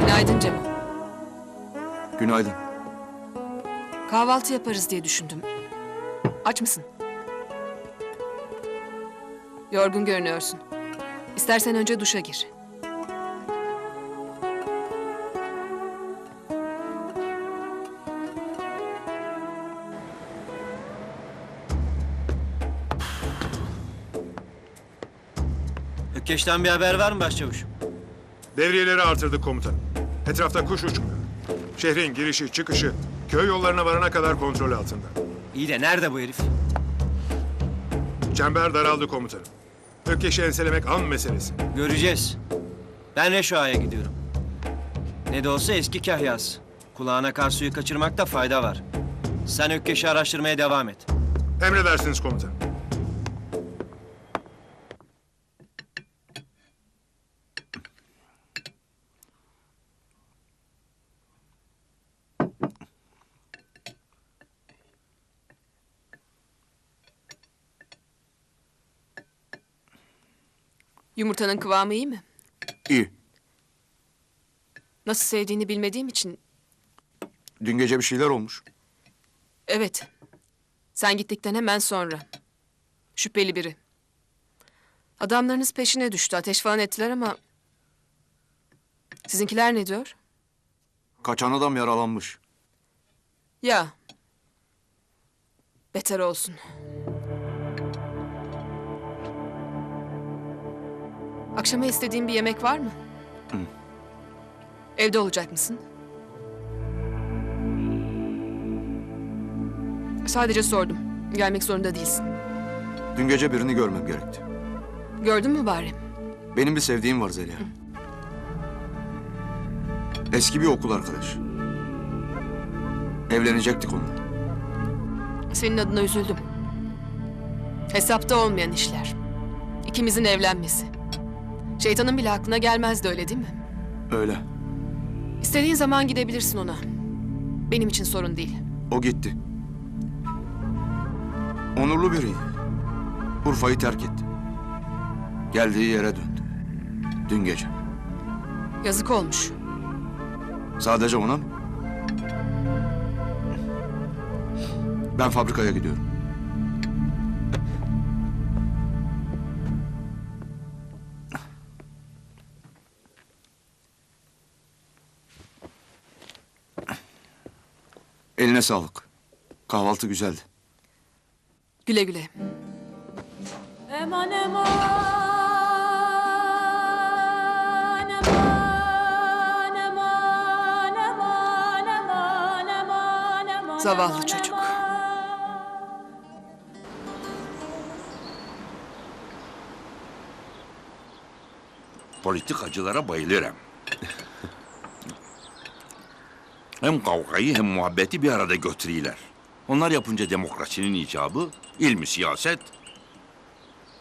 Günaydın Cem. Günaydın. Kahvaltı yaparız diye düşündüm. Aç mısın? Yorgun görünüyorsun. İstersen önce duşa gir. Ökkeş'ten bir haber var mı başçavuşum? Devriyeleri artırdık komutanım. Etrafta kuş uçmuyor. Şehrin girişi çıkışı köy yollarına varana kadar kontrol altında. İyi de nerede bu herif? Çember daraldı komutanım. Ökkeş'i enselemek an meselesi. Göreceğiz. Ben Reşo'ya gidiyorum. Ne de olsa eski kahyası. Kulağına kar suyu kaçırmakta fayda var. Sen Ökkeş'i araştırmaya devam et. Emredersiniz komutanım. Yumurtanın kıvamı iyi mi? İyi. Nasıl sevdiğini bilmediğim için... Dün gece bir şeyler olmuş. Evet. Sen gittikten hemen sonra. Şüpheli biri. Adamlarınız peşine düştü. Ateş falan ettiler ama... Sizinkiler ne diyor? Kaçan adam yaralanmış. Ya. Beter olsun. Akşama istediğin bir yemek var mı? Evde olacak mısın? Sadece sordum. Gelmek zorunda değilsin. Dün gece birini görmem gerekti. Gördün mü bari? Benim bir sevdiğim var Zeliha. Eski bir okul arkadaş. Evlenecektik onunla. Senin adına üzüldüm. Hesapta olmayan işler. İkimizin evlenmesi. Şeytanın bile aklına gelmezdi öyle değil mi? Öyle. İstediğin zaman gidebilirsin ona. Benim için sorun değil. O gitti. Onurlu biriydi. Urfa'yı terk etti. Geldiği yere döndü. Dün gece. Yazık olmuş. Sadece ona mı? Ben fabrikaya gidiyorum. Eline sağlık. Kahvaltı güzeldi. Güle güle. Eman eman eman eman eman eman eman eman Zavallı çocuk. Politikacılara bayılırım. hem kavgayı hem muhabbeti bir arada götürüyorlar. Onlar yapınca demokrasinin icabı, ilmi siyaset.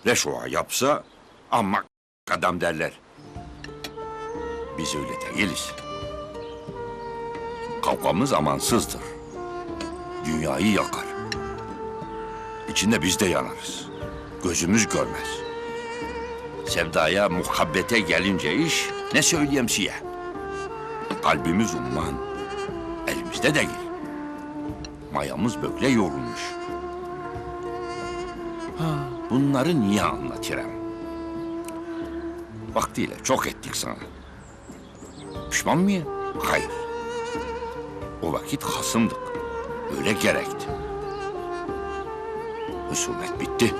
Reşoa yapsa amma adam derler. Biz öyle değiliz. Kavgamız amansızdır. Dünyayı yakar. İçinde biz de yanarız. Gözümüz görmez. Sevdaya, muhabbete gelince iş ne söyleyeyim size? Kalbimiz umman, elimizde değil. Mayamız böyle yorulmuş. Bunları niye anlatırım? Vaktiyle çok ettik sana. Pişman mıyım? Hayır. O vakit hasımdık. Öyle gerekti. Husumet bitti.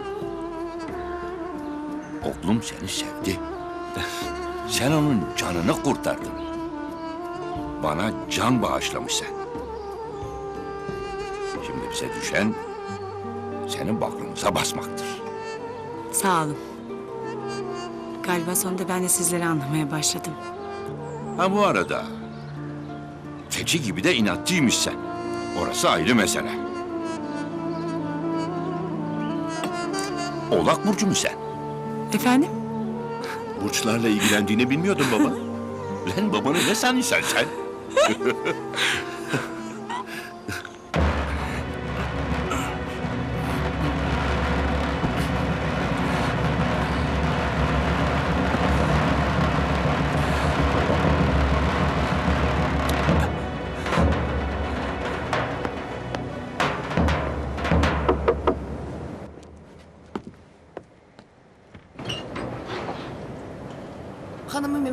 Oğlum seni sevdi. Sen onun canını kurtardın. Bana can bağışlamışsın. Şimdi bize düşen senin bakrımıza basmaktır. Sağ olun. Galiba sonunda ben de sizleri anlamaya başladım. Ha bu arada keçi gibi de inatçıymış sen. Orası ayrı mesele. Oğlak burcu mu sen? Efendim? Burçlarla ilgilendiğini bilmiyordum baba. Lan babanı ne sanıyorsun sen?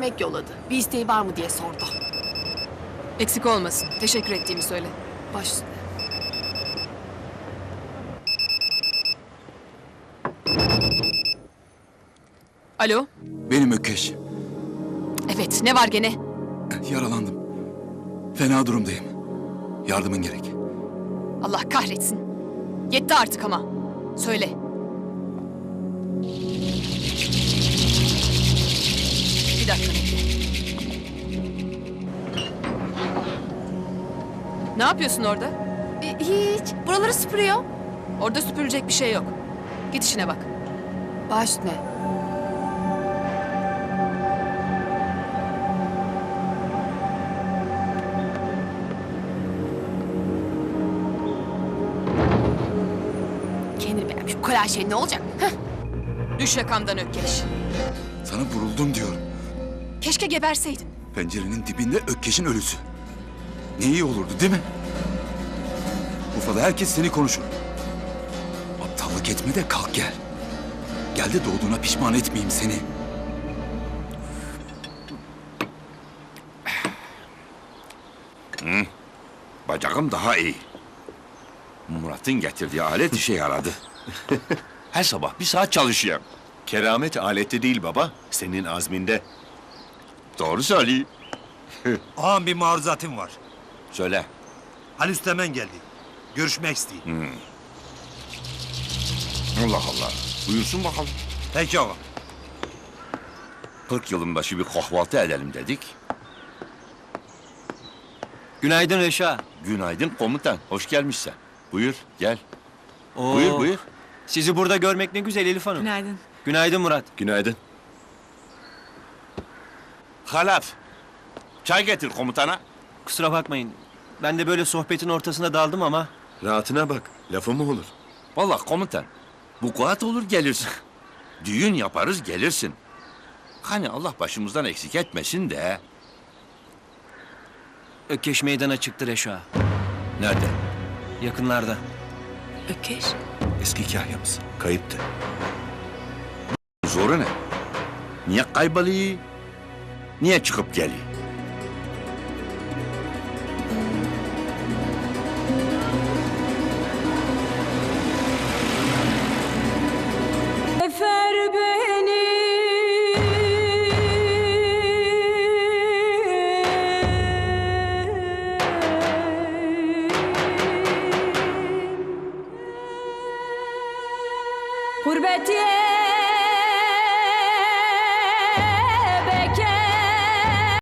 Memek yolladı. Bir isteği var mı diye sordu. Eksik olmasın. Teşekkür ettiğimi söyle. Baş üstüne. Alo? Benim Ökkeş. Evet, ne var gene? Yaralandım. Fena durumdayım. Yardımın gerek. Allah kahretsin. Yetti artık ama. Söyle. Bir dakika bekle. Ne yapıyorsun orada? E, hiç. Buraları süpürüyor. Orada süpürecek bir şey yok. Git işine bak. Baş üstüne. Kendini beğenmiş bu kadar şey ne olacak? Heh. Düş yakamdan Ökkeş. Sana vuruldum diyorum. Keşke geberseydin. Pencerenin dibinde Ökkeş'in ölüsü. Ne iyi olurdu değil mi? Urfa'da herkes seni konuşur. Aptallık etme de kalk gel. Gel de doğduğuna pişman etmeyeyim seni. Bacağım daha iyi. Murat'ın getirdiği alet işe yaradı. Her sabah bir saat çalışıyorum. Keramet alette değil baba, senin azminde. Doğru söyleyeyim. Ağam bir maruzatım var. Söyle. Ali Üstemen geldi. Görüşmek isteyin. Allah Allah. Buyursun bakalım. Peki ağam. 40 yılın başı bir kahvaltı edelim dedik. Günaydın Reşa. Günaydın komutan. Hoş gelmişsin. Buyur gel. Oo, Buyur buyur. Sizi burada görmek ne güzel Elif Hanım. Günaydın. Günaydın Murat. Günaydın. Halaf. Çay getir komutana. Kusura bakmayın. Ben de böyle sohbetin ortasına daldım ama Rahatına bak, lafı mı olur? Vallahi komutan. Bu kuat olur gelirsin. Düğün yaparız gelirsin. Hani Allah başımızdan eksik etmesin de. Ökkeş meydana çıktı Reşa. Nerede? Yakınlarda. Ökeş. Eski kahyamız, kayıptı. Zoru ne? Niye kayboluyor? Niye çıkıp geliyor?